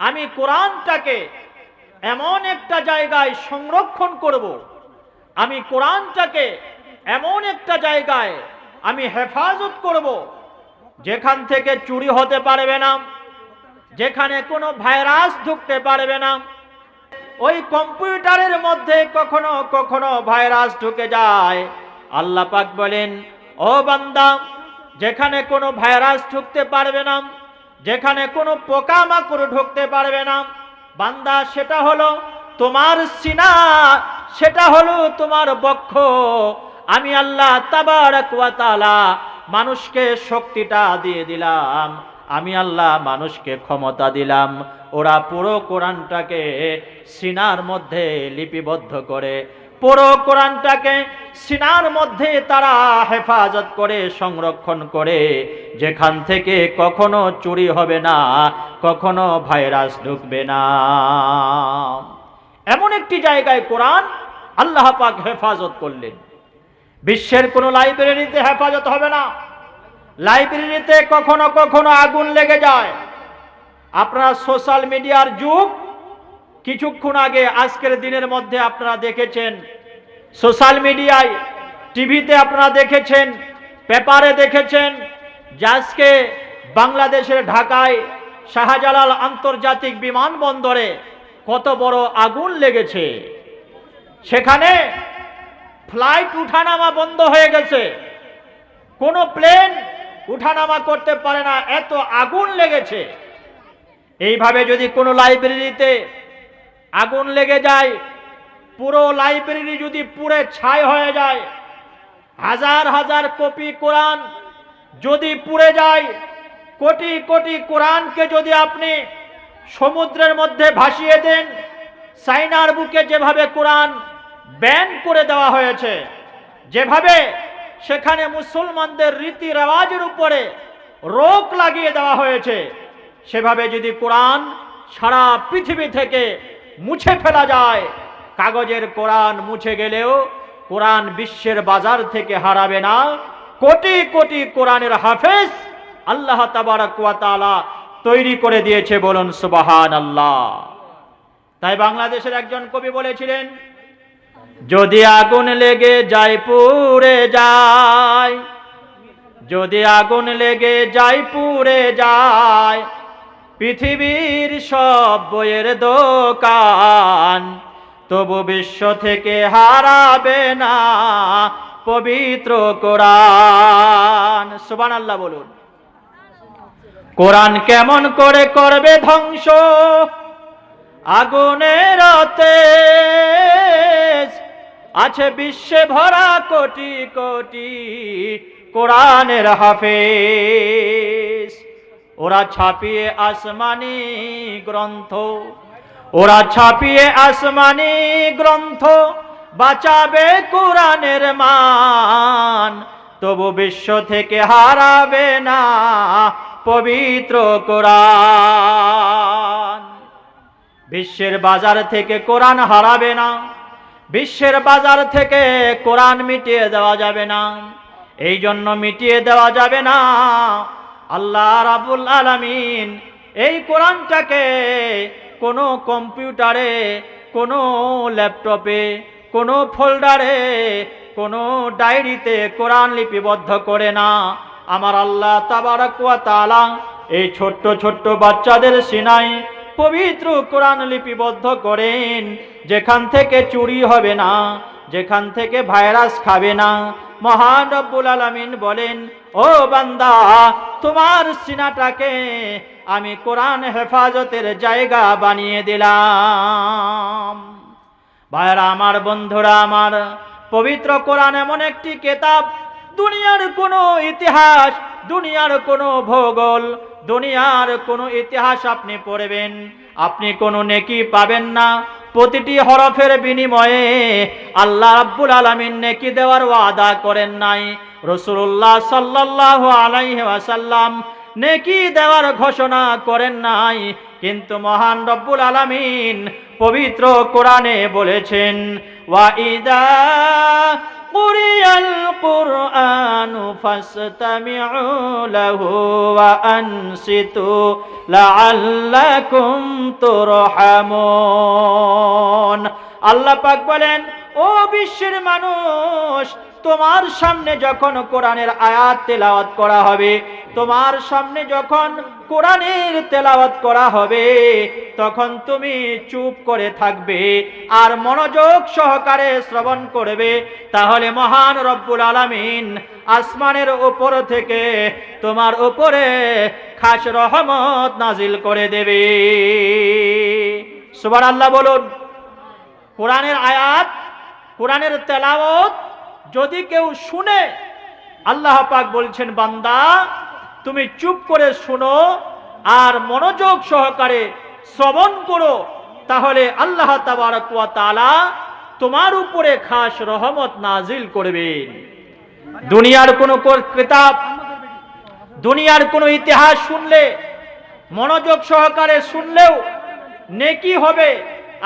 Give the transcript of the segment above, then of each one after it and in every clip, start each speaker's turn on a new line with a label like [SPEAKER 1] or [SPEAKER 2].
[SPEAKER 1] আমি কোরআনটাকে এমন একটা জায়গায় সংরক্ষণ করব। আমি কোরআনটাকে এমন একটা জায়গায় আমি হেফাজত করব, যেখান থেকে চুরি হতে পারবে না, যেখানে কোনো ভাইরাস ঢুকতে পারবে না। ওই কম্পিউটারের মধ্যে কখনো কখনো ভাইরাস ঢুকে যায়। আল্লাহ পাক বলেন, ও বান্দা, যেখানে কোনো ভাইরাস ঢুকতে পারবে না যেখানে কোনো পোকামাকড় ঢুকতে পারবে না। বান্দা, সেটা হলো তোমার সিনা, সেটা হলো তোমার বক্ষ। আমি আল্লাহ তাবারাক ওয়া মানুষকে শক্তিটা দিয়ে দিলাম। আমি আল্লাহ মানুষকে ক্ষমতা দিলাম। ওরা পুরো কোরআনটাকে সিনার মধ্যে লিপিবদ্ধ করে পুরো কোরআনটাকে সিনার মধ্যে তারা হেফাজত করে, সংরক্ষণ করে। যেখান থেকে কখনো চুরি হবে না, কখনো ভাইরাস ঢুকবে না। এমন একটি জায়গায় কোরআন আল্লাহ পাক হেফাজত করলেন। বিশ্বের কোনো লাইব্রেরিতে হেফাজত হবে না। লাইব্রেরিতে কখনো কখনো আগুন লেগে যায়। আপনারা সোশ্যাল মিডিয়ার যুগ, কিছুক্ষণ আগে আজকের দিনের মধ্যে আপনারা দেখেছেন সোশ্যাল মিডিয়ায় টিভিতে আপনারা দেখেছেন, পেপারে দেখেছেন যে বাংলাদেশের ঢাকায় শাহজালাল আন্তর্জাতিক বিমানবন্দরে কত বড় আগুন লেগেছে। সেখানে ফ্লাইট উঠানামা বন্ধ হয়ে গেছে। কোনো প্লেন উঠানামা করতে পারে না, এত আগুন লেগেছে। এইভাবে যদি কোনো লাইব্রেরিতে আগুন লেগে যায় পুরো লাইব্রেরি যদি পুড়ে ছাই হয়ে যায়, হাজার হাজার কপি কোরআন যদি পুড়ে যায়, কোটি কোটি কোরআনকে যদি আপনি সমুদ্রের মধ্যে ভাসিয়ে দেন, সাইনার বুকে যেভাবে কোরআন ব্যান করে দেওয়া হয়েছে, যেভাবে সেখানে মুসলমানদের রীতি রেওয়াজের উপরে রোক লাগিয়ে দেওয়া হয়েছে, সেভাবে যদি কোরআন সারা পৃথিবী থেকে মুছে ফেলা যায় কাগজের কোরআন মুছে গেলেও কোরআন বিশ্বের বাজার থেকে হারাবে না। কোটি কোটি কোরআনের হাফেজ আল্লাহ তাবারাক ওয়া তৈরি করে দিয়েছে বলুন সুবাহান আল্লাহ তাই বাংলাদেশের একজন কবি বলেছিলেন, যদি আগুন লেগে যায় পুড়ে যায়, যদি আগুন লেগে যায় পুড়ে যায়, পৃথিবীর সব বইয়ের দোকান তবু বিশ্ব থেকে হারাবে না পবিত্র কোরআন। সুবান আল্লাহ বলুন। কোরআন কেমন করে করবে ধ্বংস? আগুনের আছে বিশ্বে ভরা কোটি কোটি কোরআনের হাফেজ। ওরা ছাপিয়ে আসমানি গ্রন্থ। ওরা ছাপিয়ে আসমানি গ্রন্থ বাঁচাবে কোরআনের মান। তবু বিশ্ব থেকে হারাবে না পবিত্র কোরআন। বিশ্বের বাজার থেকে কোরআন হারাবে না। বিশ্বের বাজার থেকে কোরআন মিটিয়ে দেওয়া যাবে না। এই জন্য মিটিয়ে দেওয়া যাবে না। আল্লাহ রাবুল আলামিন এই কোরআনটাকে কোনো কম্পিউটারে, কোনো ল্যাপটপে, কোনো ফোল্ডারে, কোনো ডায়েরিতে কোরআন লিপিবদ্ধ করে না। আমার আল্লাহ তাবারাক ওয়া এই ছোট্ট ছোট্ট বাচ্চাদের সিনাই পবিত্র কোরআন লিপিবদ্ধ করেন। যেখান থেকে চুরি হবে না, যেখান থেকে ভাইরাস খাবে না। মহান আলামিন বলেন ও বান্দা, তোমার সিনাটাকে আমি কোরআন হেফাজতের জায়গা বানিয়ে দিলাম। ভাইরা আমার বন্ধুরা, আমার পবিত্র কোরআন এমন একটি কেতাব, দুনিয়ার কোনো ইতিহাস, দুনিয়ার কোনো ভূগোল দুনিয়ার কোনো ইতিহাস আপনি পড়বেন, আপনি কোনো নেকি পাবেন না। প্রতিটি হরফের বিনিময়ে আল্লাহ রাব্বুল আলামিন নেকি দেওয়ার ওয়াদা করেন নাই। রসুল্লাহ সাল্লাহ আলাইহি ওয়াসাল্লাম নেকি দেওয়ার ঘোষণা করেন নাই, কিন্তু মহান রব্বুল আলামিন পবিত্র কোরআনে বলেছেন ওয়াইদা قرئ القرآن فاستمعوا له وأنصتوا لعلكم ترحمون আল্লাহ পাক বলেন ও বিশ্বের মানুষ তোমার সামনে যখন কোরআনের আয়াত তেলাওয়াত করা হবে, তোমার সামনে যখন কোরআনের তেলাওয়াত করা হবে, তখন তুমি চুপ করে থাকবে আর মনোযোগ সহকারে শ্রবণ করবে। তাহলে মহান রব্বুল আলামিন আসমানের ওপর থেকে তোমার ওপরে খাস রহমত নাজিল করে দেবে। সুবার আল্লাহ বলুন, কোরআনের আয়াত, কোরআনের তেলাওয়াত যদি কেউ শুনে, আল্লাহ পাক বলছেন, বান্দা, তুমি চুপ করে শুনো আর মনোযোগ সহকারে শ্রবণ করো, তাহলে আল্লাহ তাআলা তোমার উপরে খাস রহমত নাজিল করবেন। দুনিয়ার কোনো কিতাব, দুনিয়ার কোনো ইতিহাস শুনলে, মনোযোগ সহকারে শুনলেও নেকি হবে,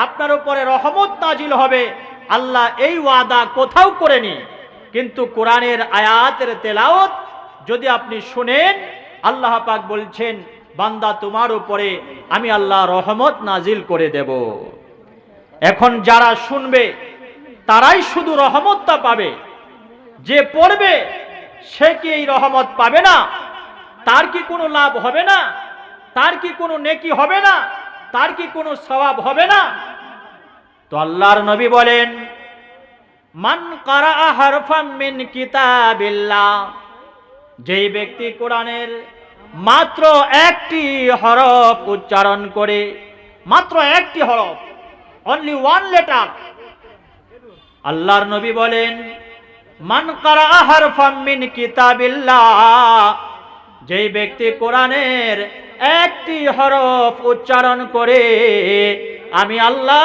[SPEAKER 1] আপনার উপরে রহমত নাজিল হবে। আল্লাহ এই ওয়াদা কোথাও করেনি। কিন্তু কোরআনের আয়াতের তেলাওত যদি আপনি শুনেন, আল্লাহ পাক বলছেন, বান্দা তোমার উপরে আমি আল্লাহ রহমত নাজিল করে দেব। এখন যারা শুনবে, তারাই শুধু রহমতটা পাবে। যে পড়বে, সে কি এই রহমত পাবে না? তার কি কোনো লাভ হবে না? তার কি কোনো নেকি হবে না? তার কি কোনো স্বভাব হবে না? তো আল্লাহর নবী বলেন, মান কারা হারফাম মিন যেই ব্যক্তি কোরআনের মাত্র একটি হরফ উচ্চারণ করে, মাত্র একটি হরফ অনলি ওয়ান লেটার আল্লাহর নবী বলেন, মান কারা হারফাম মিন কিতাবিল্লাহ যেই ব্যক্তি কোরআনের একটি হরফ উচ্চারণ করে আমি আল্লাহ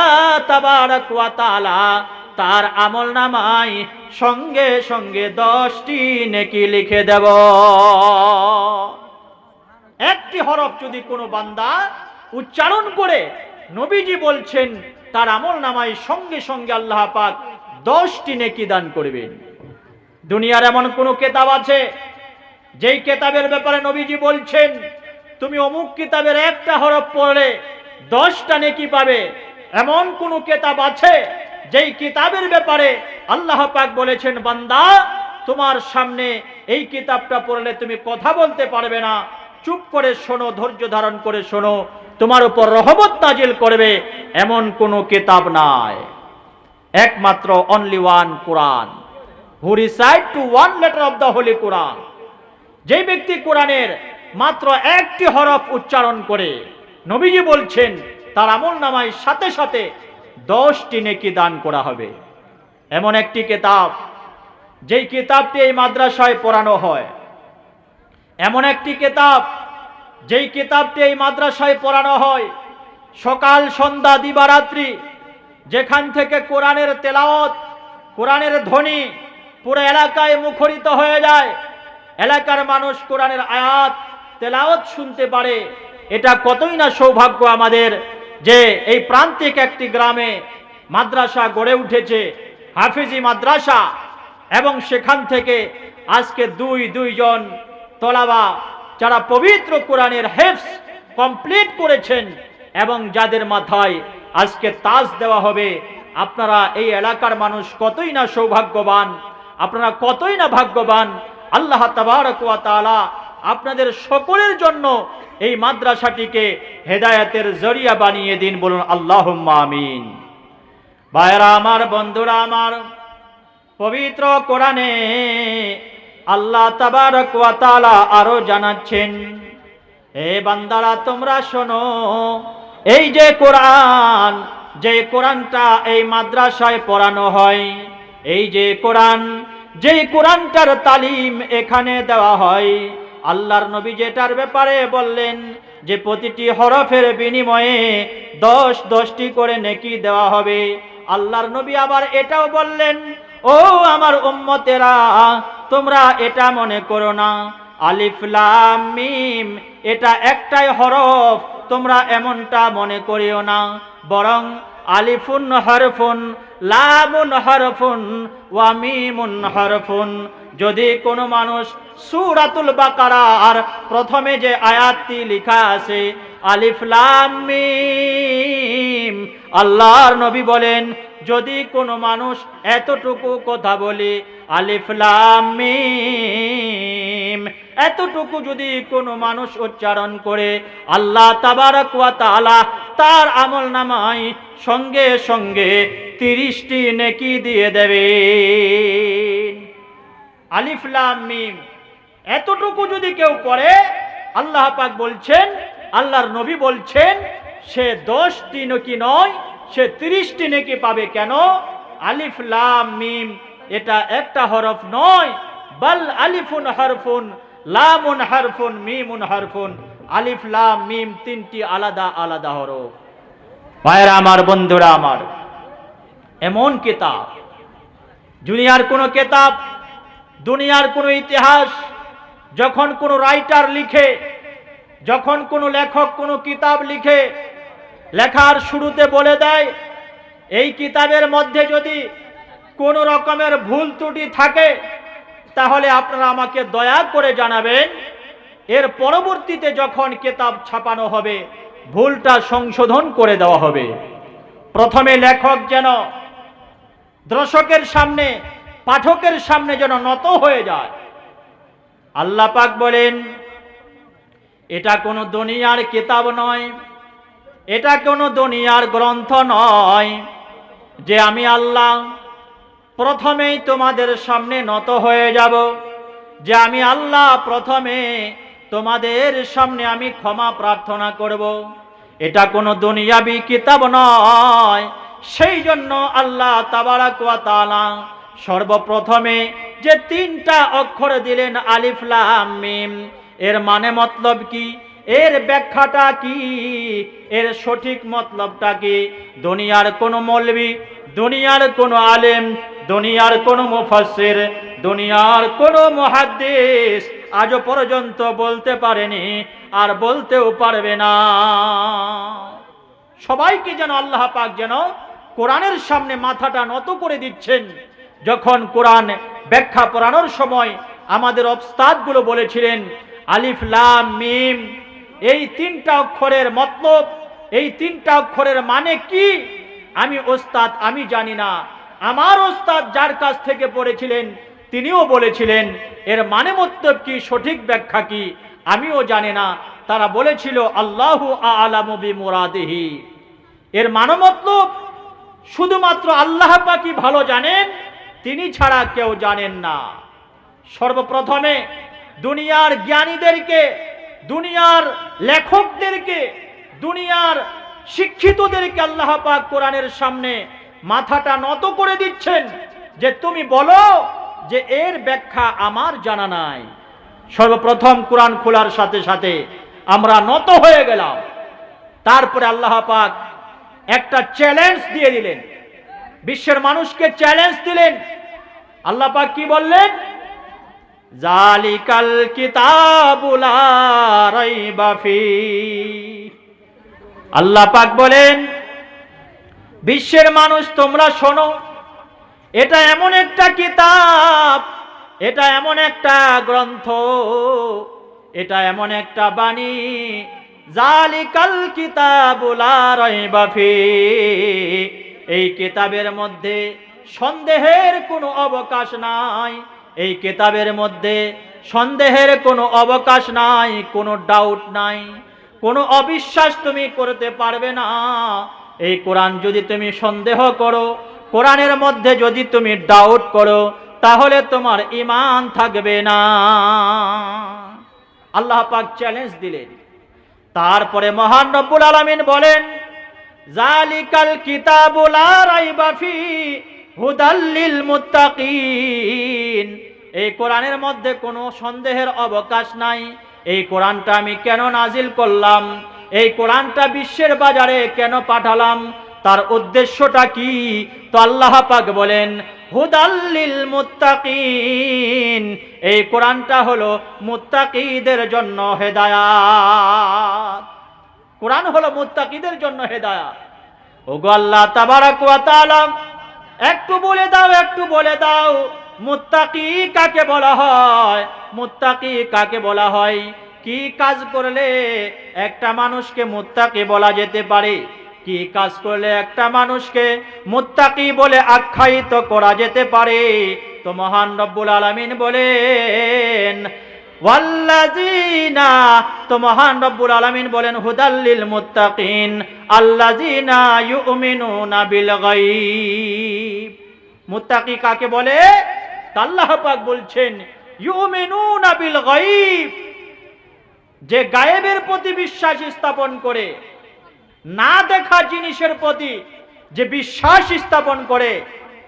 [SPEAKER 1] তার আমল নামায় সঙ্গে সঙ্গে দশটি নেকি লিখে দেব। একটি হরফ যদি কোনো বান্দা উচ্চারণ করে নবীজি বলছেন, তার আমল নামায় সঙ্গে সঙ্গে আল্লাহ পাক দশটি নেকি দান করবেন। দুনিয়ার এমন কোন কেতাব আছে, যেই কেতাবের ব্যাপারে নবীজি বলছেন, তুমি অমুক কিতাবের একটা হরফ পড়লে দশটা নেকি পাবে। এমন কোন কেতাব আছে যেই কিতাবের ব্যাপারে আল্লাহ পাক বলেছেন, বান্দা, তোমার সামনে এই কিতাবটা পড়লে তুমি কথা বলতে পারবে না। চুপ করে শোনো, ধৈর্য ধারণ করে শোনো। তোমার উপর রহমত নাজিল করবে এমন কোনো কিতাব নাই। একমাত্র only one Quran. Who recite to one letter of the holy Quran যেই ব্যক্তি কোরআনের মাত্র একটি হরফ উচ্চারণ করে নবীজি বলছেন, তার আমল নামায় সাথে সাথে দশটি নেকি দান করা হবে। এমন একটি কেতাব, যেই কিতাবটি এই মাদ্রাসায় পড়ানো হয়। এমন একটি কেতাব, যেই কেতাবটি এই মাদ্রাসায় পড়ানো হয় সকাল, সন্ধ্যা, দিবারাত্রি, যেখান থেকে কোরআনের তেলাওয়াত, কোরআনের ধ্বনি পুরো এলাকায় মুখরিত হয়ে যায়। এলাকার মানুষ কোরআনের আয়াত, তেলাওয়াত শুনতে পারে। এটা কতই না সৌভাগ্য আমাদের যে এই প্রান্তিক একটি গ্রামে মাদ্রাসা গড়ে উঠেছে, হাফিজি মাদ্রাসা, এবং সেখান থেকে আজকে দুই, দুইজন তলাবা যারা পবিত্র কোরআনের হেফস কমপ্লিট করেছেন এবং যাদের মাথায় আজকে তাজ দেওয়া হবে, আপনারা এই এলাকার মানুষ কতই না সৌভাগ্যবান, আপনারা কতই না ভাগ্যবান, আল্লাহ তাবারক ওয়া আপনাদের সকলের জন্য এই মাদ্রাসাটিকে হেদায়েতের জরিয়া বানিয়ে দিন বলুন আল্লাহ আমিন। ভাইরা আমার, বন্ধুরা আমার, পবিত্র কোরআনে আল্লাহ ওয়া আরও জানাচ্ছেন, হে বান্দারা, তোমরা শোনো, এই যে কোরআন, যে কোরআনটা এই মাদ্রাসায় পড়ানো হয়, এই যে কোরআন, যেই কোরআনটার তালিম এখানে দেওয়া হয় আল্লাহর নবী যেটার ব্যাপারে বললেন যে প্রতিটি হরফের বিনিময়ে দশ দশটি করে নেকি দেওয়া হবে। আল্লাহর নবী আবার এটাও বললেন, ও আমার উম্মতেরা, তোমরা এটা মনে করো না। আলিফ, লাম, মিম, এটা একটাই হরফ, তোমরা এমনটা মনে করিও না। বরং আলিফুন হরফুন, লামুন হরফুন ওয়ামিমুন হরফুন। যদি কোনো মানুষ সুরাতুল বাকারার প্রথমে যে আয়াতটি লেখা আছে, আলিফ লাম মিম, আল্লাহর নবী বলেন, যদি কোনো মানুষ এতটুকু কথা বলে, আলিফ এতটুকু যদি কোনো মানুষ উচ্চারণ করে, আল্লাহ তাবারক তার আমল নামায় সঙ্গে সঙ্গে তিরিশটি নেকি দিয়ে দেবে আলিফ লাম মিম এতটুকু যদি কেউ করে, আল্লাহ পাক বলছেন, আল্লাহর নবী বলছেন, সে দশটি নেকি নয়, সে তিরিশটি নেকি পাবে কেন? আলিফ, লাম, মিম, এটা একটা হরফ নয়। বাল আলিফুন হরফুন, লামুন হরফুন, মিমুন হরফুন। আলিফ, লাম, মিম তিনটি আলাদা আলাদা হরফ। ভাইরা আমার, বন্ধুরা আমার, এমন কিতাব, দুনিয়ার কোনো কেতাব, দুনিয়ার কোনো ইতিহাস যখন কোনো রাইটার লিখে, যখন কোনো লেখক কোনো কিতাব লিখে, লেখার শুরুতে বলে দেয়, এই কিতাবের মধ্যে যদি কোনো রকমের ভুল ত্রুটি থাকে, তাহলে আপনারা আমাকে দয়া করে জানাবেন, এর পরবর্তীতে যখন কিতাব ছাপানো হবে, ভুলটা সংশোধন করে দেওয়া হবে। প্রথমে লেখক যেন দর্শকের সামনে, পাঠকের সামনে যেন নত হয়ে যায়। আল্লাহ পাক বলেন, এটা কোনো দুনিয়ার কিতাব নয়, এটা কোনো দুনিয়ার গ্রন্থ নয় যে আমি আল্লাহ প্রথমেই তোমাদের সামনে নত হয়ে যাব, যে আমি আল্লাহ প্রথমে তোমাদের সামনে আমি ক্ষমা প্রার্থনা করব। এটা কোনো দুনিয়াবি কিতাব নয়, সেই জন্য আল্লাহ তাবারাক তাআলা সর্বপ্রথমে যে তিনটা অক্ষর দিলেন আলিফ লাম মিম। এর মানে মতলব কি? এর ব্যাখ্যাটা কি? এর সঠিক মতলবটা কি? দুনিয়ার কোনো মৌলবি, দুনিয়ার কোনো আলেম, দুনিয়ার কোনো মুফাসসির, দুনিয়ার কোনো মুহাদ্দিস আজও পর্যন্ত বলতে পারেনি আর বলতেও পারবে না। সবাইকে যেন আল্লাহ পাক যেন কোরআনের সামনে মাথাটা নত করে দিচ্ছেন। যখন কোরআন ব্যাখ্যা পড়ানোর সময় আমাদের অবস্তাদগুলো বলেছিলেন, আলিফ, লাম, মিম, এই তিনটা অক্ষরের মতলব, এই তিনটা অক্ষরের মানে কি? আমি ওস্তাদ, আমি জানি না। আমার ওস্তাদ যার কাছ থেকে পড়েছিলেন, তিনিও বলেছিলেন, এর মানে মতলব কি, সঠিক ব্যাখ্যা কি? আমিও জানি না। তারা বলেছিল, আল্লাহু আলামু বিমুরাদিহি। এর মানে মতলব, শুধুমাত্র আল্লাহ পাকি ভালো জানেন তিনি ছাড়া কেউ জানেন না। সর্বপ্রথমে দুনিয়ার জ্ঞানীদেরকে, দুনিয়ার লেখকদেরকে, দুনিয়ার শিক্ষিতদেরকে আল্লাহ পাক কোরআনের সামনে মাথাটা নত করে দিচ্ছেন যে তুমি বলো যে এর ব্যাখ্যা আমার জানা নাই। সর্বপ্রথম কোরআন খোলার সাথে সাথে আমরা নত হয়ে গেলাম। তারপরে আল্লাহ পাক একটা চ্যালেঞ্জ দিয়ে দিলেন। বিশ্বের মানুষকে চ্যালেঞ্জ দিলেন। আল্লাহ পাক কি বললেন? জালিকাল কিতাবুলা রাইবা ফি। আল্লাহ পাক বলেন, বিশ্বের মানুষ, তোমরা শোনো, এটা এমন একটা কিতাব, এটা এমন একটা গ্রন্থ, এটা এমন একটা বাণী, জালিকাল কিতাবুলা রাইবা ফি। এই কেতাবের মধ্যে সন্দেহের কোনো অবকাশ নাই। এই কেতাবের মধ্যে সন্দেহের কোনো অবকাশ নাই, কোনো ডাউট নাই। কোনো অবিশ্বাস তুমি করতে পারবে না। এই কোরআন যদি তুমি সন্দেহ করো, কোরআনের মধ্যে যদি তুমি ডাউট করো, তাহলে তোমার ইমান থাকবে না। আল্লাহ পাক চ্যালেঞ্জ দিলেন। তারপরে মহান রব্বুল আলামিন বলেন জালিকাল কিতাবুল রাইবা ফি হুদাল্লিল মুত্তাকিন। এই কোরআনের মধ্যে কোনো সন্দেহের অবকাশ নাই। এই কোরআনটা আমি কেন নাজিল করলাম? এই কোরআনটা বিশ্বের বাজারে কেন পাঠালাম? তার উদ্দেশ্যটা কি? তো আল্লাহ পাক বলেন হুদাল্লিল মুত্তাকিন। এই কোরআনটা হলো মুত্তাকিদের জন্য হেদায়াত। কোরআন হলো মুত্তাকিদের জন্য হেদায়াত। ওগো আল্লাহ তাবারাক ওয়া তাআলা, একটু বলে দাও, একটু বলে দাও, মুত্তাকি কাকে বলা হয়? মুত্তাকি কাকে বলা হয়? কি কাজ করলে একটা মানুষকে মুত্তাকি বলা যেতে পারে? কি কাজ করলে একটা মানুষকে মুত্তাকি বলে আখ্যায়িত করা যেতে পারে? তো মহান রব্বুল আলামিন বলেন ওয়াল্লাযিনা, তো মহান আলামিন বলেন হুদাল্লিল মুত্তাকিন মুত্তাকি কাকে বলে? আল্লাহ পাক বলছেন যে গায়েবের প্রতি বিশ্বাস স্থাপন করে, না দেখা জিনিসের প্রতি যে বিশ্বাস স্থাপন করে,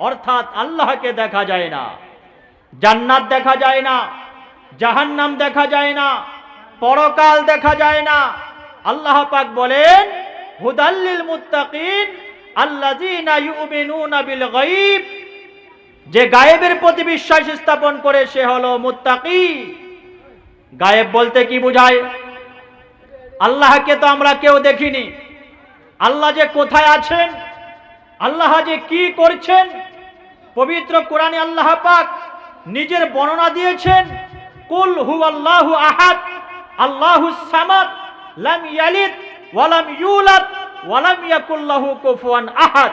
[SPEAKER 1] অর্থাৎ আল্লাহকে দেখা যায় না। জান্নাত দেখা যায় না। জাহান্নাম দেখা যায় না, পরকাল দেখা যায় না। আল্লাহ পাক বলেন হুদাল্লিল মুত্তাকিন আল্লাযীনা ইউমিনুনা বিল গায়ব। যে গায়েবের প্রতি বিশ্বাস স্থাপন করে সে হলো মুত্তাকি। গায়েব বলতে কি বোঝায়? আল্লাহকে তো আমরা কেউ দেখিনি। আল্লাহ যে কোথায় আছেন? আল্লাহ যে কি করছেন? পবিত্র কোরআনে আল্লাহ পাক নিজের বর্ণনা দিয়েছেন। কুল হু আল্লাহু আহাদ, আল্লাহু সামাদ, লাম ইয়ালিদ, ওয়ালাম ইউলাদ, ওয়ালাম ইয়াকুল্লাহু কুফুয়ান আহাদ।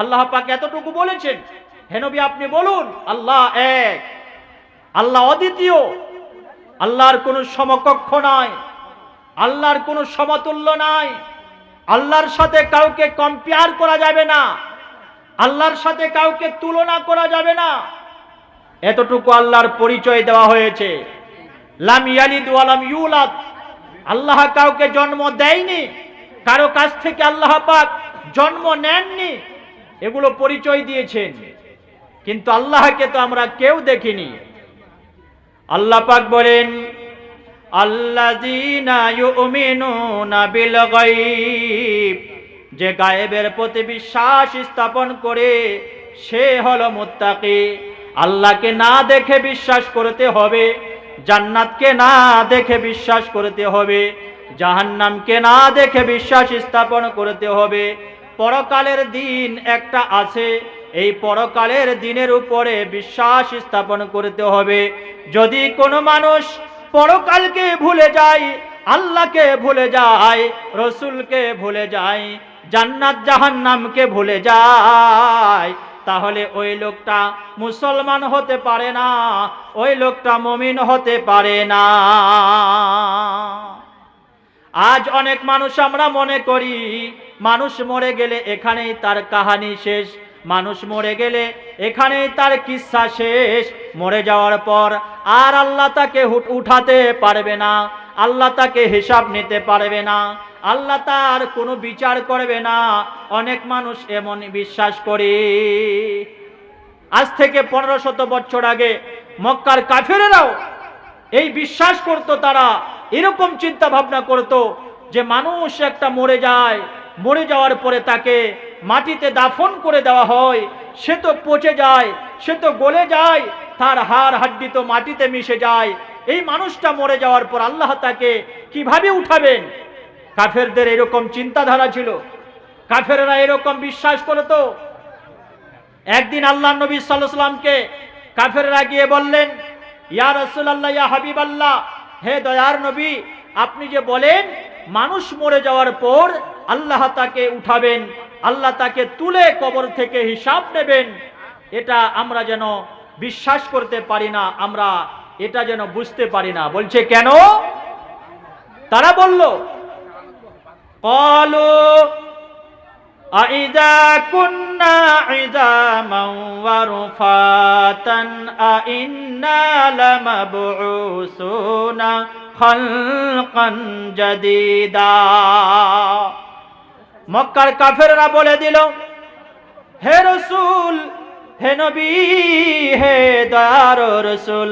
[SPEAKER 1] আল্লাহ পাক এতটুকু বলেছেন, হে নবী আপনি বলুন, আল্লাহ এক, আল্লাহ অদ্বিতীয়, আল্লাহর কোনো সমকক্ষ নাই, আল্লাহর কোনো সমতুল্য নাই, আল্লাহর সাথে কাউকে কম্পেয়ার করা যাবে না, আল্লাহর সাথে কাউকে তুলনা করা যাবে না। এতটুকু আল্লাহর পরিচয় দেওয়া হয়েছে। লাম ইয়ালিদ ওয়ালাম ইউলাদ। আল্লাহ কাউকে জন্ম দেয়নি, কারও কাছ থেকে আল্লাহ পাক জন্ম নেননি, এগুলো পরিচয় দিয়েছেন। কিন্তু আল্লাহকে তো আমরা কেউ দেখিনি। আল্লাহ পাক বলেন যে গায়েবের প্রতি বিশ্বাস স্থাপন করে সে হলো মুত্তাকি। আল্লাহকে না দেখে বিশ্বাস করতে হবে, জান্নাতকে না দেখে বিশ্বাস করতে হবে, জাহান্নামকে না দেখে বিশ্বাস স্থাপন করতে হবে। পরকালের দিন একটা আছে, এই পরকালের দিনের উপরে বিশ্বাস স্থাপন করতে হবে। যদি কোনো মানুষ পরকালকে ভুলে যায়, আল্লাহকে ভুলে যায়, রসুলকে ভুলে যায়, জান্নাত জাহান্নামকে ভুলে যায় তাহলে ওই লোকটা মুসলমান হতে পারে না, ওই লোকটা মমিন হতে পারে না। আজ অনেক মানুষ আমরা মনে করি, মানুষ মরে গেলে এখানেই তার কাহানি শেষ, মানুষ মরে গেলে এখানেই তার কিচ্ছা শেষ। মরে যাওয়ার পর আর আল্লাহ তাকে উঠাতে পারবে না, আল্লাহ তাকে হিসাব নিতে পারবে না। আল্লাহ তার কোনো বিচার করবে না। অনেক মানুষ এমন বিশ্বাস করে। আজ থেকে পনেরো শত বছর আগে মক্কার কাফেরেরাও এই বিশ্বাস করত, তারা এরকম চিন্তা ভাবনা করত যে মানুষ একটা মরে যায়, মরে যাওয়ার পরে তাকে মাটিতে দাফন করে দেওয়া হয়, সে তো পচে যায়, সে তো গলে যায়, তার হাড় হাড্ডি তো মাটিতে মিশে যায়। এই মানুষটা মরে যাওয়ার পর আল্লাহ তাকে কীভাবে উঠাবেন? কাফেরদের এরকম চিন্তাধারা ছিল। কাফেররা এরকম বিশ্বাস করতো একদিন আল্লাহ নবী সাল্লামকে কাফেররা গিয়ে বললেন, ইয়া রসুল্লাহ ইয়া হাবিব আল্লাহ হে দয়ার নবী, আপনি যে বলেন, মানুষ মরে যাওয়ার পর আল্লাহ তাকে উঠাবেন, আল্লাহ তাকে তুলে কবর থেকে হিসাব নেবেন। এটা আমরা যেন বিশ্বাস করতে পারি না, আমরা এটা যেন বুঝতে পারি না। বলছে, কেন? তারা বলল قالوا أإذا كنا عظاما ورفاتا أإنا لمبعوثون خلقا جديدا মক্কার কাফেররা বলে দিল হে রসুল হে নবী হে দয়ার রসুল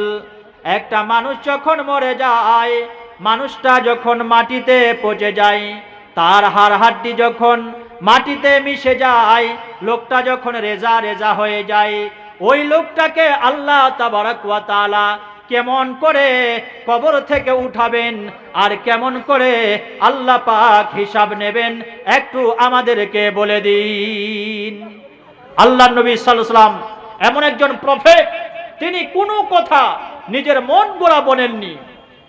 [SPEAKER 1] একটা মানুষ যখন মরে যায় মানুষটা যখন মাটিতে পচে যায় তার হাড় হাড্ডি যখন মাটিতে মিশে যায়, লোকটা যখন রেজা রেজা হয়ে যায়, ওই লোকটাকে আল্লাহ তাবারাক কেমন করে কবর থেকে উঠাবেন আর কেমন করে আল্লাহ পাক হিসাব নেবেন একটু আমাদেরকে বলে দিন। আল্লাহ নবী সাল্লাম এমন একজন প্রফেট, তিনি কোনো কথা নিজের মন গোড়া বলেননি,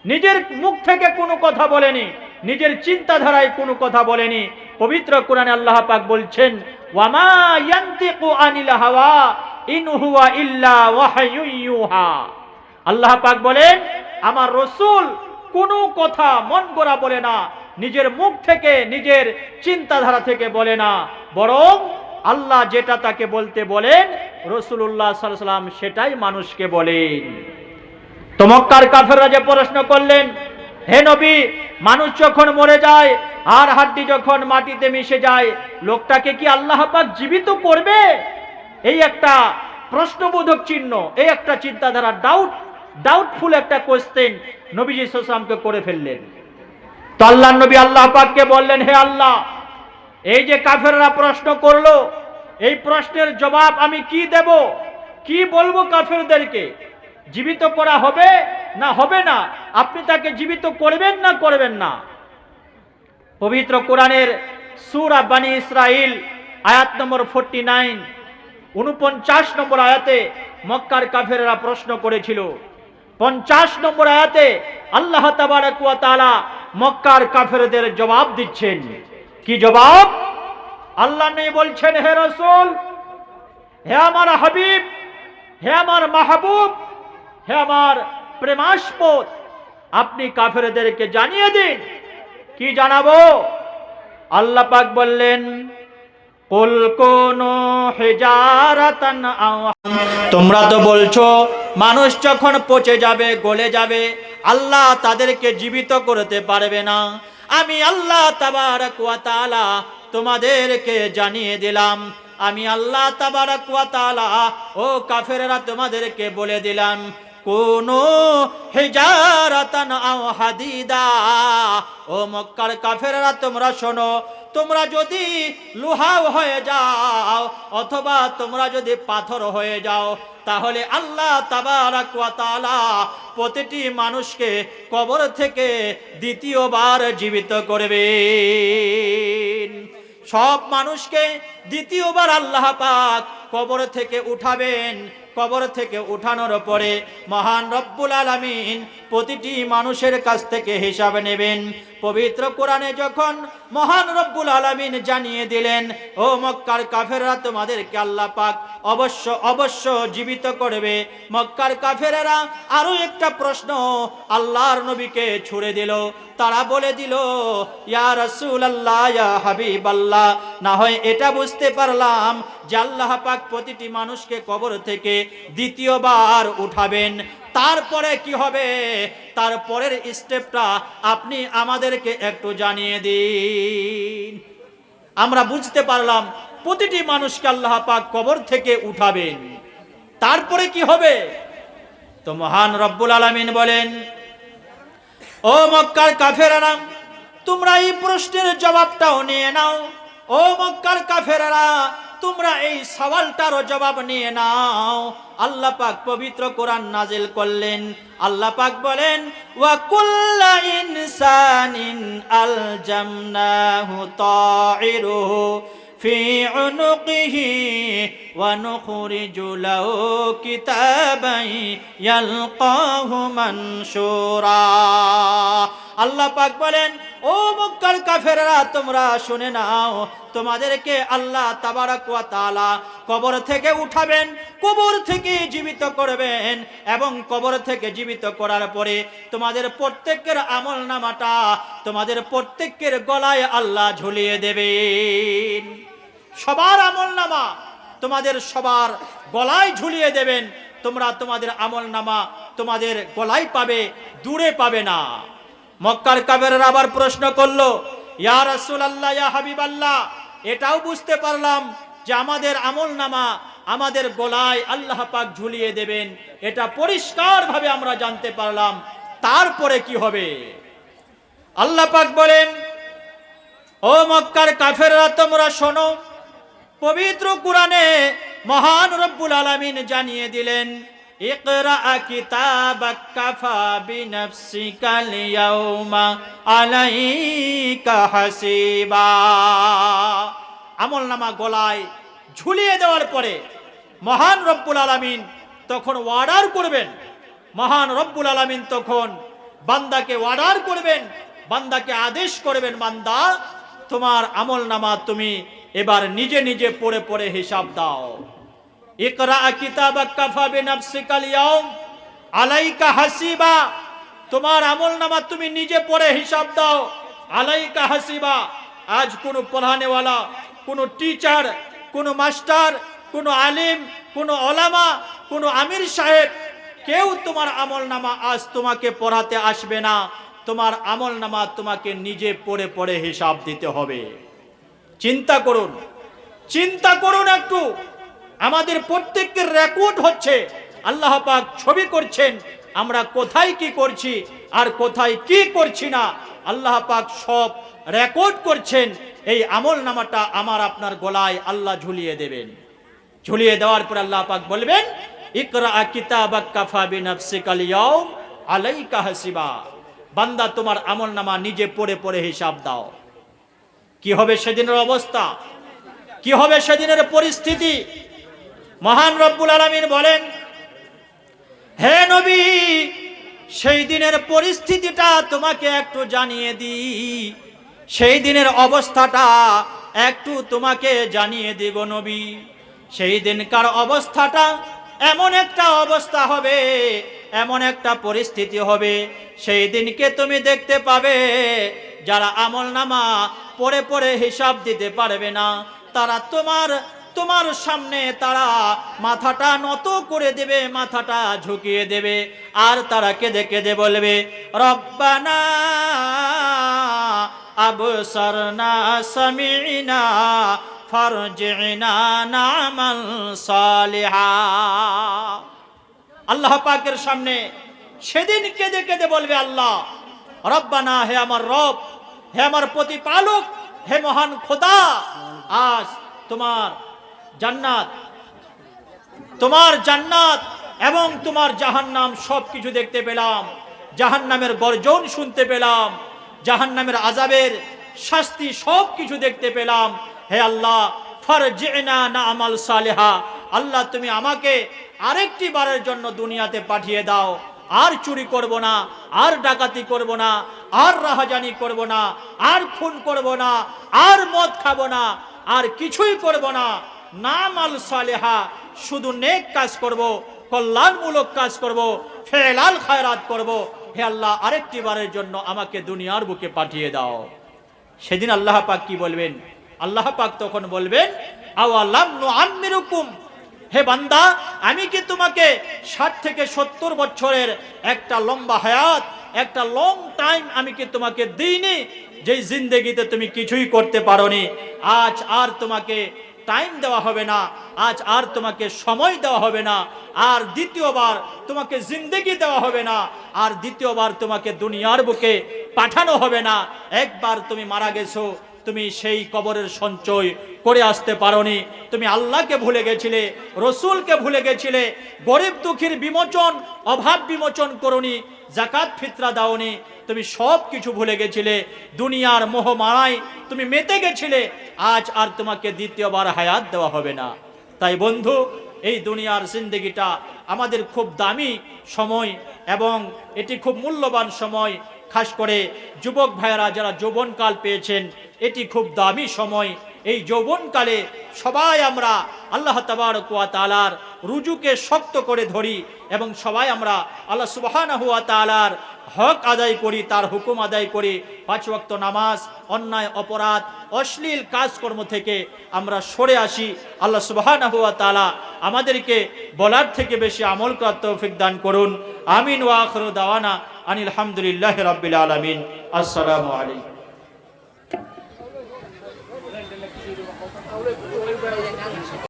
[SPEAKER 1] নিজের মুখ থেকে কোনো কথা বলেনি নিজের চিন্তাধারায় কোনো কথা বলেনি। পবিত্র কোরআনে আল্লাহ পাক বলছেন, ওয়ামা আনিল হাওয়া আল্লাহ পাক বলেন, আমার রসুল কোনো কথা মন করা বলে না, নিজের মুখ থেকে, নিজের চিন্তাধারা থেকে বলে না। বরং আল্লাহ যেটা তাকে বলতে বলেন রসুল্লাহ সাল্লাম সেটাই মানুষকে বলেন। তমক্কার কাফেররা যে প্রশ্ন করলেন হে নবী, মানুষ যখন মরে যায়, আর হাড্ডি যখন মাটিতে মিশে যায়, লোকটাকে কি আল্লাহ পাক জীবিত করবে? এই একটা প্রশ্নবোধক চিহ্ন, এই একটা চিন্তাধারা ডাউট ডাউটফুল একটা কোশ্চেন নবীজি সাল্লামকে করে ফেললেন। তো আল্লাহ নবী আল্লাহ পাককে বললেন, হে আল্লাহ, এই যে কাফেররা প্রশ্ন করল, এই প্রশ্নের জবাব আমি কি দেব? কি বলব কাফেরদেরকে? জীবিত করা হবে না হবে না? আপনি তাকে জীবিত করবেন না করবেন না? পবিত্র কোরআনের সুরা বানি ইসরাইল আয়াত নম্বর ফোরটি নাইন উনপঞ্চাশ নম্বর আয়াতে মক্কার কাফেরা প্রশ্ন করেছিল। পঞ্চাশ নম্বর আয়াতে আল্লাহ তাআলা মক্কার কাফেরদের জবাব দিচ্ছেন। কি জবাব? আল্লাহ নেই বলছেন, হে রসুল, হে আমার হাবিব, হে আমার মাহবুব হে আমার প্রেমাস্পদ, আপনি কাফেরদেরকে জানিয়ে দিন। কি জানাব? আল্লাহ পাক বললেন তোমরা তো বলছো, মানুষ যখন পচে যাবে, গলে যাবে, আল্লাহ তাদেরকে জীবিত করতে পারবে না। আমি আল্লাহ তাআলা তোমাদেরকে জানিয়ে দিলাম। আমি আল্লাহ তাবারাক ওয়া তাআলা ও কাফেরা তোমাদেরকে বলে দিলাম। কোন হিজারাতান হাদিদা। ও মক্কার কাফেররা, তোমরা শোনো, তোমরা যদি লোহাও হয়ে যাও, অথবা তোমরা যদি পাথর হয়ে যাও, তাহলে আল্লাহ তাবারাক ওয়া প্রতিটি মানুষকে কবর থেকে দ্বিতীয়বার জীবিত করবেন। সব মানুষকে দ্বিতীয়বার আল্লাহ পাক কবর থেকে উঠাবেন। কবর থেকে উঠানোর পরে মহান রব্বুল আলামিন প্রতিটি মানুষের কাছ থেকে হিসাব নেবেন। পবিত্র কোরআনে যখন মহান রব্বুল আলামিন জানিয়ে দিলেন, ও মক্কার কাফেররা, তোমাদেরকে আল্লাহ পাক অবশ্য অবশ্য জীবিত করবে। মক্কার কাফেরেরা আরও একটা প্রশ্ন আল্লাহর নবীকে ছুড়ে দিল। তারা বলে দিল, ইয়া রসুল আল্লাহ ইয়া হাবিব আল্লাহ না হয় এটা বুঝতে পারলাম যে পাক প্রতিটি মানুষকে কবর থেকে দ্বিতীয়বার উঠাবেন। তারপরে কি হবে? তারপরের স্টেপটা আপনি আমাদেরকে একটু জানিয়ে দিন। আমরা বুঝতে পারলাম প্রতিটি মানুষকে আল্লাহ পাক কবর থেকে উঠাবেন। তারপরে কি হবে? তো মহান রব্বুল আলামিন বলেন, ও মক্কার কাফেরারা, তোমরা এই প্রশ্নের জবাবটাও নিয়ে নাও। ও মক্কার কাফেরারা তোমরা এই সওয়ালটারও জবাব নিয়ে নাও। আল্লাহ পাক পবিত্র কোরআন নাজিল করলেন। আল্লাহ পাক বলেন, ওয়া কুল্লা ইনসানিন আলজামনাহু তাইরুহু। في عنقه ونخرج له كتابا يلقاه منشورا আল্লাহ পাক বলেন ও মক্কার কাফেররা তোমরা শুনে নাও তোমাদেরকে আল্লাহ তাবারাক ওয়া তাআলা কবর থেকে উঠাবেন কবর থেকে জীবিত করবেন এবং কবর থেকে জীবিত করার পরে তোমাদের প্রত্যেকের আমল নামাটা তোমাদের প্রত্যেকের গলায় আল্লাহ ঝুলিয়ে দেবেন সবার আমল নামা তোমাদের সবার গলায় ঝুলিয়ে দেবেন, তোমরা তোমাদের আমল নামা তোমাদের গলায় পাবে, দূরে পাবে না। মক্কার কাবের আবার প্রশ্ন করল, ইয়া রাসূল ইয়া হাবিব আল্লাহ এটাও বুঝতে পারলাম যে আমাদের আমল নামা আমাদের গলায় আল্লাহ পাক ঝুলিয়ে দেবেন, এটা পরিষ্কারভাবে আমরা জানতে পারলাম, তারপরে কি হবে? আল্লাহ পাক বলেন, ও মক্কার কাফেররা, তোমরা শোনো পবিত্র কোরআনে মহান রব্বুল আলামিন জানিয়ে দিলেন اقرأ كتابك كفى بنفسك اليوم عليك حسيبا আমল নামা গলায় ঝুলিয়ে দেওয়ার পরে মহান রব্বুল আলামিন তখন অর্ডার করবেন মহান রব্বুল আলামিন তখন বান্দাকে অর্ডার করবেন বান্দাকে আদেশ করবেন বান্দা তোমার আমল নামা তুমি এবার নিজে নিজে পড়ে পড়ে হিসাব দাও। আলাইকা হাসিবা। তোমার তুমি নিজে হিসাব দাও। আলাইকা হাসিবা, আজ কোনো পড়ানেওয়ালা, কোনো টিচার, কোনো মাস্টার, কোনো আলিম, কোনো কোনো আমির সাহেব, কেউ তোমার আমল নামা আজ তোমাকে পড়াতে আসবে না। তোমার আমল নামা তোমাকে নিজে পড়ে পড়ে হিসাব দিতে হবে। চিন্তা করুন। চিন্তা করুন একটু। আমাদের প্রত্যেকের রেকর্ড হচ্ছে, আল্লাহ পাক ছবি করছেন, আমরা কোথায় কি করছি, আর কোথায় কি করছি না, আল্লাহ পাক সব রেকর্ড করছেন। এই আমল নামাটা আমার আপনার গলায় আল্লাহ ঝুলিয়ে দেবেন। ঝুলিয়ে দেওয়ার পর আল্লাহ পাক বলবেন, ইকরা কিতাবাক কাফা বিনাফসিকাল আলাইকা হাসিবা। বান্দা তোমার আমল নামা নিজে পড়ে পড়ে হিসাব দাও। কি হবে সেদিনের অবস্থা? কি হবে সেদিনের পরিস্থিতি? মহান রব্বুল আলমিন বলেন, হে নবী, সেই দিনের পরিস্থিতিটা তোমাকে একটু জানিয়ে দিই। সেই দিনের অবস্থাটা একটু তোমাকে জানিয়ে দিব নবী। সেই দিনকার অবস্থাটা এমন একটা অবস্থা হবে, এমন একটা পরিস্থিতি হবে। সেই দিনকে তুমি দেখতে পাবে, যারা আমল নামা পড়ে পরে হিসাব দিতে পারবে না, তারা তোমার তোমার সামনে তারা মাথাটা নত করে দেবে, মাথাটা ঝুঁকিয়ে দেবে, আর তারা কেঁদে কেঁদে বলবে, রব্বানা আবসরনা সামিনা আল্লাহ পাকের সামনে সেদিন কেঁদে কেঁদে বলবে, আল্লাহ, রব্বানা, হে আমার রব, হে আমার প্রতিপালক, হে মহান খোদা, আজ তোমার জান্নাত তোমার জান্নাত এবং তোমার জাহান্নাম সব কিছু দেখতে পেলাম। জাহান্নামের গর্জন শুনতে পেলাম। জাহান্নামের আজাবের শাস্তি সব কিছু দেখতে পেলাম। হে আল্লাহ, ফারজিনা না আমাল সালেহা। আল্লাহ, তুমি আমাকে আরেকটি বারের জন্য দুনিয়াতে পাঠিয়ে দাও। আর চুরি করব না, আর ডাকাতি করব না, আর রাহাজানি করব না, আর খুন করব না, আর মদ খাব না, আর কিছুই করব না। নাম আল সালেহা, শুধু নেক কাজ করব, কল্যাণমূলক কাজ করব, ফেলাল খায়রাত করব। হে আল্লাহ, আরেকটি বারের জন্য আমাকে দুনিয়ার বুকে পাঠিয়ে দাও। সেদিন আল্লাহ পাক কি বলবেন? আল্লাহ পাক তখন বলবেন আওয়ালাম হে বান্দা, আমি কি তোমাকে ষাট থেকে সত্তর বছরের একটা লম্বা হায়াত, একটা লং টাইম আমি কি তোমাকে দিইনি? যেই জিন্দগিতে তুমি কিছুই করতে পারোনি। আজ আর তোমাকে টাইম দেওয়া হবে না, আজ আর তোমাকে সময় দেওয়া হবে না, আর দ্বিতীয়বার তোমাকে জিন্দগি দেওয়া হবে না, আর দ্বিতীয়বার তোমাকে দুনিয়ার বুকে পাঠানো হবে না। একবার তুমি মারা গেছো তুমি সেই কবরের সঞ্চয় করে আসতে পারোনি। তুমি আল্লাহকে ভুলে গেছিলে, রসুলকে ভুলে গেছিলে, গরিব দুঃখীর বিমোচন, অভাব বিমোচন করনি জাকাত ফিতরা দাওনি। তুমি সব কিছু ভুলে গেছিলে, দুনিয়ার মোহ মারায় তুমি মেতে গেছিলে। আজ আর তোমাকে দ্বিতীয়বার হায়াত দেওয়া হবে না। তাই বন্ধু, এই দুনিয়ার জিন্দগিটা আমাদের খুব দামি সময় এবং এটি খুব মূল্যবান সময়। খাস করে যুবক ভাইয়েরা যারা যৌবনকাল পেয়েছেন এটি খুব দামি সময়। এই যৌবনকালে সবাই আমরা আল্লাহ তাবারকুয়া তালার রুজুকে শক্ত করে ধরি এবং সবাই আমরা আল্লাহ সুবাহানা হুয়া তালার হক আদায় করি, তার হুকুম আদায় করি। পাঁচ ওয়াক্ত নামাজ, অন্যায়, অপরাধ, অশ্লীল কাজকর্ম থেকে আমরা সরে আসি। আল্লাহ সুবাহানা হুয়া তালা আমাদেরকে বলার থেকে বেশি আমল করার তৌফিক দান করুন। আমিন ওয়াখরু দাওয়ানা আনিল হামদুলিল্লাহ রাব্বিল আলামিন। আসসালামু আলাইকুম।